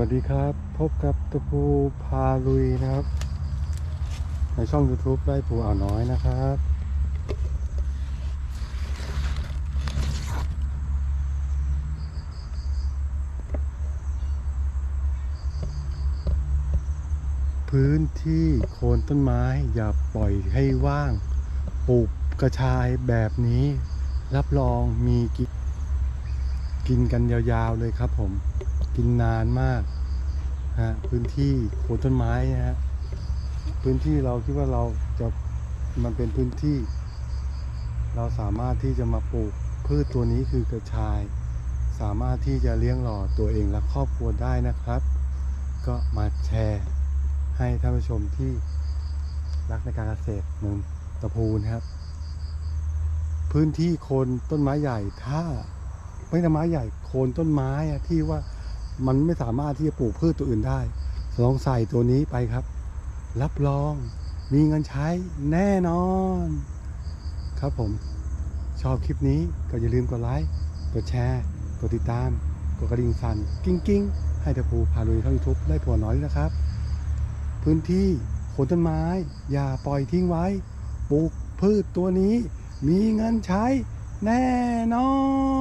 วัสดีครับ พบกับตะพูพาลุยนะครับ ในช่อง YouTube ได้ภูอ่าวน้อยนะครับ พื้นที่โคนต้นไม้อย่าปล่อยให้ว่าง ปลูกกระชายแบบนี้ รับรองมีกินกินกันยาวๆเลยครับผม กินนานมากฮะพื้นที่โคนต้นไม้นะฮะพื้นที่เราคิดว่าเราจะมันเป็นพื้นที่ เราสามารถที่จะมาปลูกพืชตัวนี้คือกระชาย สามารถที่จะเลี้ยงหล่อตัวเองและครอบครัวได้นะครับ ก็มาแชร์ให้ท่านผู้ชมที่รักในการเกษตรเมืองตะพูนะครับ พื้นที่โคนต้นไม้ใหญ่ถ้าไม่ต้นไม้ใหญ่โคนต้นไม้อะที่ว่า มันไม่สามารถที่จะปลูกพืชตัวอื่นได้ลองใส่ตัวนี้ไปครับ รับรองมีเงินใช้แน่นอน ครับผม ชอบคลิปนี้ก็อย่าลืมกดไลค์ กดแชร์ กดติดตาม กดกระดิ่งสั่นกิ้งกิ้งให้ตะปูพาลุยเข้ายูทูบได้ผัวน้อยด้วยนะครับ พื้นที่โคนต้นไม้ อย่าปล่อยทิ้งไว้ ปลูกพืชตัวนี้ มีเงินใช้แน่นอน